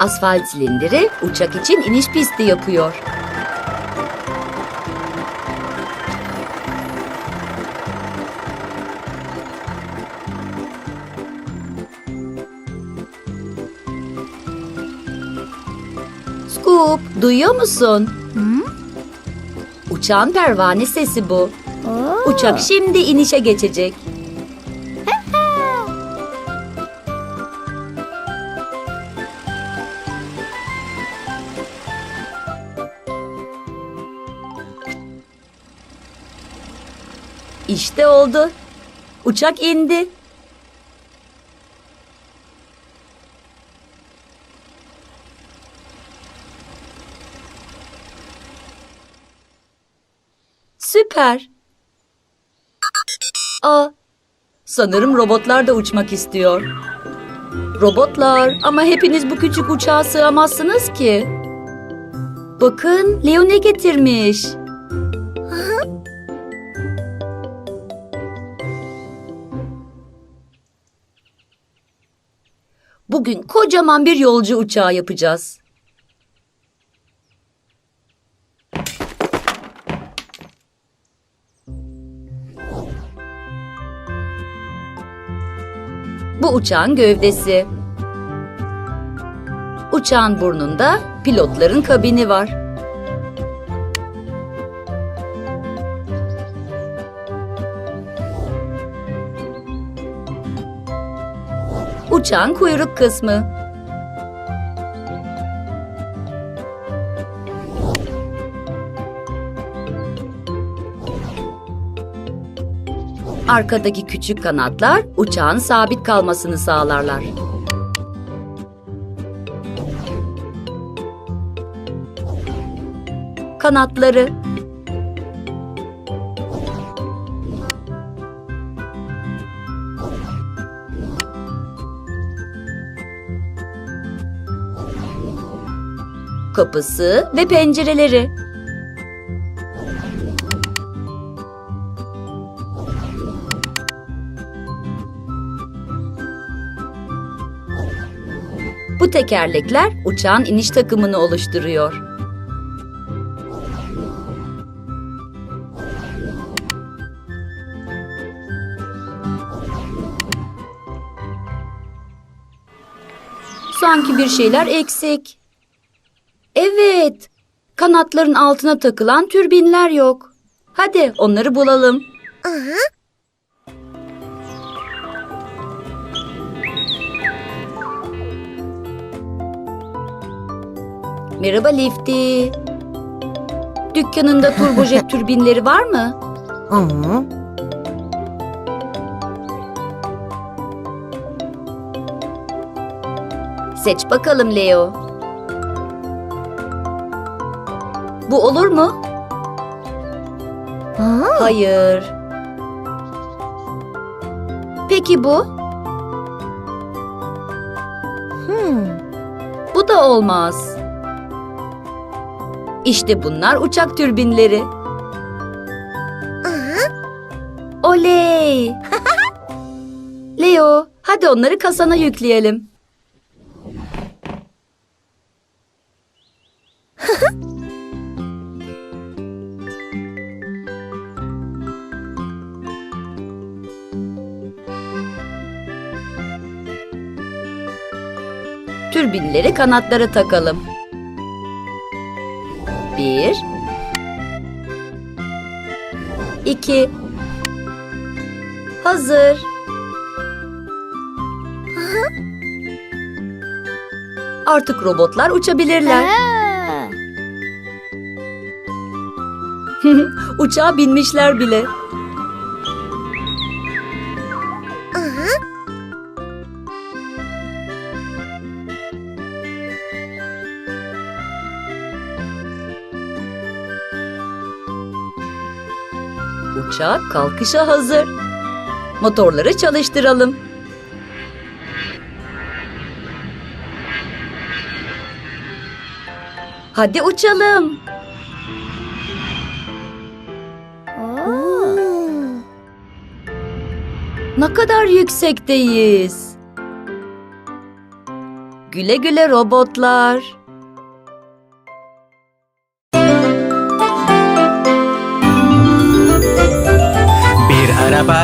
Asfalt silindiri uçak için iniş pisti yapıyor. Scoop, duyuyor musun? Uçağın pervane sesi bu. Uçak şimdi inişe geçecek. İşte oldu. Uçak indi. Süper. Aa, sanırım robotlar da uçmak istiyor. Robotlar ama hepiniz bu küçük uçağa sığamazsınız ki. Bakın Leo ne getirmiş. Bugün kocaman bir yolcu uçağı yapacağız. Bu uçağın gövdesi. Uçağın burnunda pilotların kabini var. Uçağın kuyruk kısmı. Arkadaki küçük kanatlar uçağın sabit kalmasını sağlarlar. Kanatları kapısı ve pencereleri. Bu tekerlekler uçağın iniş takımını oluşturuyor. Sanki bir şeyler eksik. Evet. Kanatların altına takılan türbinler yok. Hadi onları bulalım. Merhaba Lifty. Dükkanında turbojet türbinleri var mı? Hı. Seç bakalım Leo. Bu olur mu? Ha. Hayır. Peki bu? Hmm. Bu da olmaz. İşte bunlar uçak türbinleri. Oley! Leo, hadi onları kasana yükleyelim. Türbinleri kanatlara takalım. Bir. iki, Hazır. Artık robotlar uçabilirler. Uçağa binmişler bile. Uçak kalkışa hazır. Motorları çalıştıralım. Hadi uçalım. Ne kadar yüksekteyiz. Güle güle robotlar.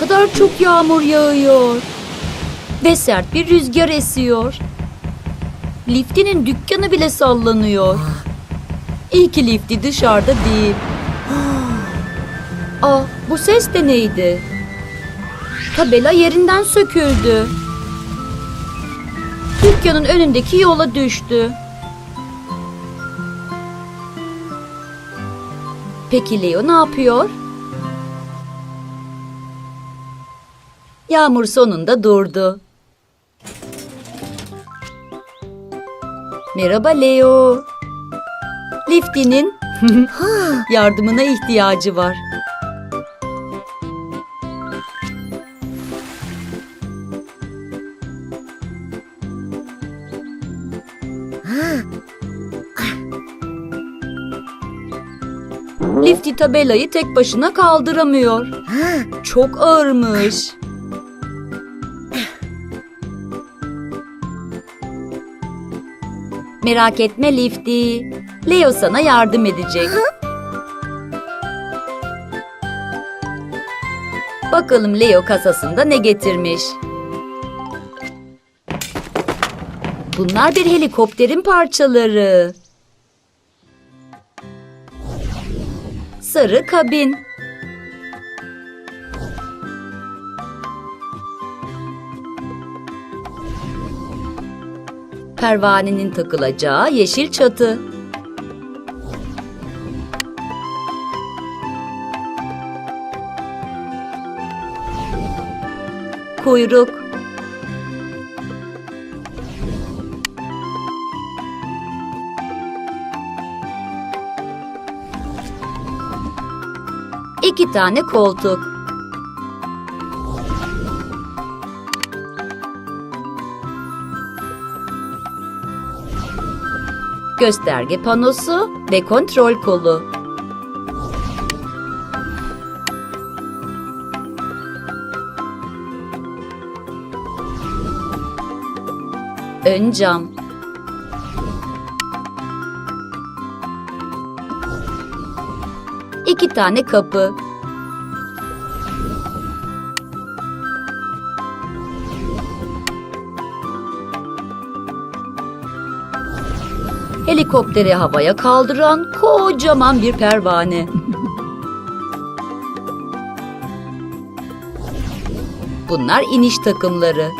Kadar çok yağmur yağıyor. Ve sert bir rüzgar esiyor. Lifty'nin dükkanı bile sallanıyor. İyi ki Lifty dışarıda değil. Aa, bu ses de neydi? Tabela yerinden söküldü. Dükkanın önündeki yola düştü. Peki Leo ne yapıyor? Yağmur sonunda durdu. Merhaba Leo. Lifty'nin yardımına ihtiyacı var. Lifty tabelayı tek başına kaldıramıyor. Çok ağırmış. Merak etme Lifty. Leo sana yardım edecek. Bakalım Leo kasasında ne getirmiş. Bunlar bir helikopterin parçaları. Sarı kabin. Pervanenin takılacağı yeşil çatı. Kuyruk. İki tane koltuk. Gösterge panosu ve kontrol kolu. Ön cam. İki tane kapı. Helikopteri havaya kaldıran kocaman bir pervane. Bunlar iniş takımları.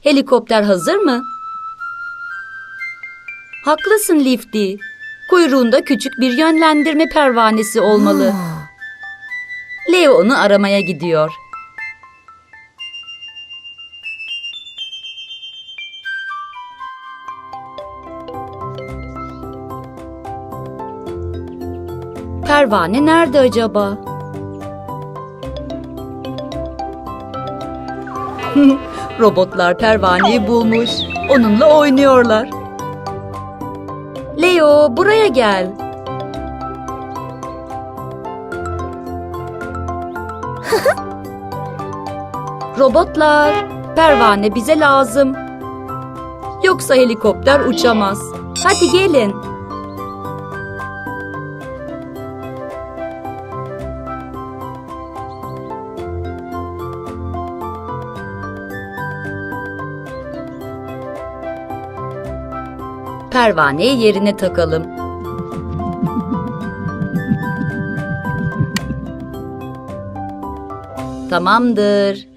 Helikopter hazır mı? Haklısın Lifty. Kuyruğunda küçük bir yönlendirme pervanesi olmalı. Leo onu aramaya gidiyor. Pervane nerede acaba? Robotlar pervaneyi bulmuş. Onunla oynuyorlar. Leo, buraya gel. Robotlar, pervane bize lazım. Yoksa helikopter uçamaz. Hadi gelin. Pervaneyi yerine takalım. Tamamdır.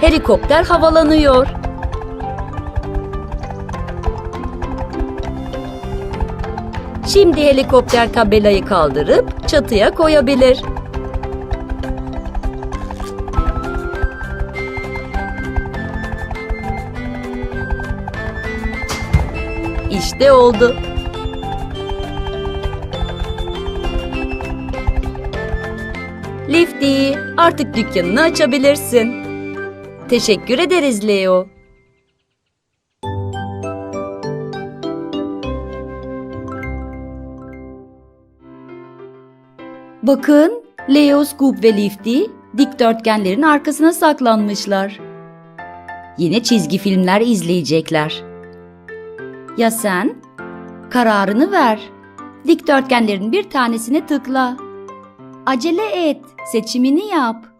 Helikopter havalanıyor. Şimdi helikopter tabelayı kaldırıp çatıya koyabilir. İşte oldu. Lifty, artık dükkanını açabilirsin. Teşekkür ederiz Leo. Bakın, Leo, Scoop ve Lifty dikdörtgenlerin arkasına saklanmışlar. Yine çizgi filmler izleyecekler. Ya sen? Kararını ver. Dikdörtgenlerin bir tanesine tıkla. Acele et, seçimini yap.